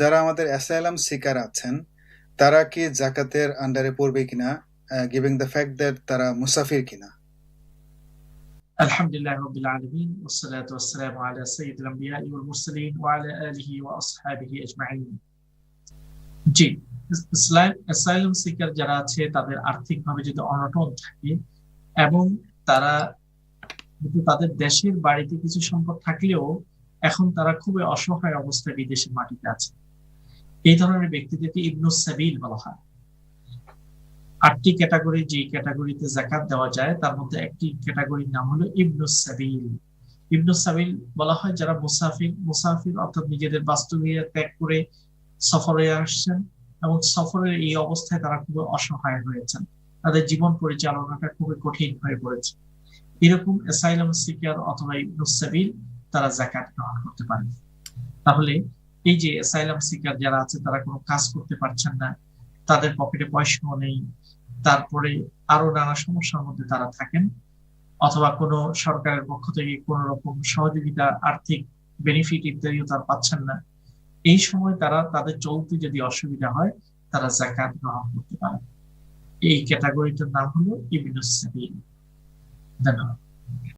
যারা আমাদের asylum seeker আছেন তারা কি জাকাতের আন্ডারে পড়বে কিনা গিভিং দ্য ফ্যাক্ট দ্যাট তারা মুসাফির কিনা الحمد لله رب العالمين والصلاة والسلام على سيد الأنبياء والمرسلين وعلى آله وأصحابه أجمعين জি ইসলাম অ্যাসাইলাম সিকার যারা আছে তাদের আর্থিকভাবে যদি অনটন থাকে এবং তারা কিন্তু তাদের দেশের বাড়িতে কিছু সম্পদ থাকলেও এখন তারা খুবই অসহায় অবস্থায় বিদেশের মাটিতে আছে এই ধরনের ব্যক্তিদেরকে ইবনুস সাবিল বলা হয়। আটটি ক্যাটাগরি, যে ক্যাটাগরিতে জাকাত দেওয়া যায়, তার মধ্যে একটি ক্যাটাগরির নাম হলো ইবনুস সাবিল। ইবনুস সাবিল বলা হয় যারা মুসাফির মুসাফির অর্থাৎ নিজেদের বাস্তবিক ত্যাগ করে সফরে আসছেন এবং সফরের এই অবস্থায় তারা খুবই অসহায় হয়েছেন। তাদের জীবন পরিচালনাটা খুবই কঠিন হয়ে পড়েছে। এরকম অ্যাসাইলাম সিকার অথবা ইবনুস সাবিল তারা জাকাত গ্রহণ করতে পারে তাহলে এই যে অ্যাসাইলাম সিকার যারা আছে, তারা কোনো কাজ করতে পারছেন না, তাদের পকেটে পয়সাও নেই। তারপরে আরও নানা সমস্যার মধ্যে তারা থাকেন। অথবা কোনো সরকারের পক্ষ থেকে কোন রকম সহযোগিতা, আর্থিক বেনিফিট ইত্যাদিও তারা পাচ্ছেন না। এই সময় তারা, তাদের চলতে যদি অসুবিধা হয়, তারা জাকাত গ্রহণ করতে পারে। এই ক্যাটাগরিটার নাম হলো ইবিনুস সাবিল ধন্যবাদ।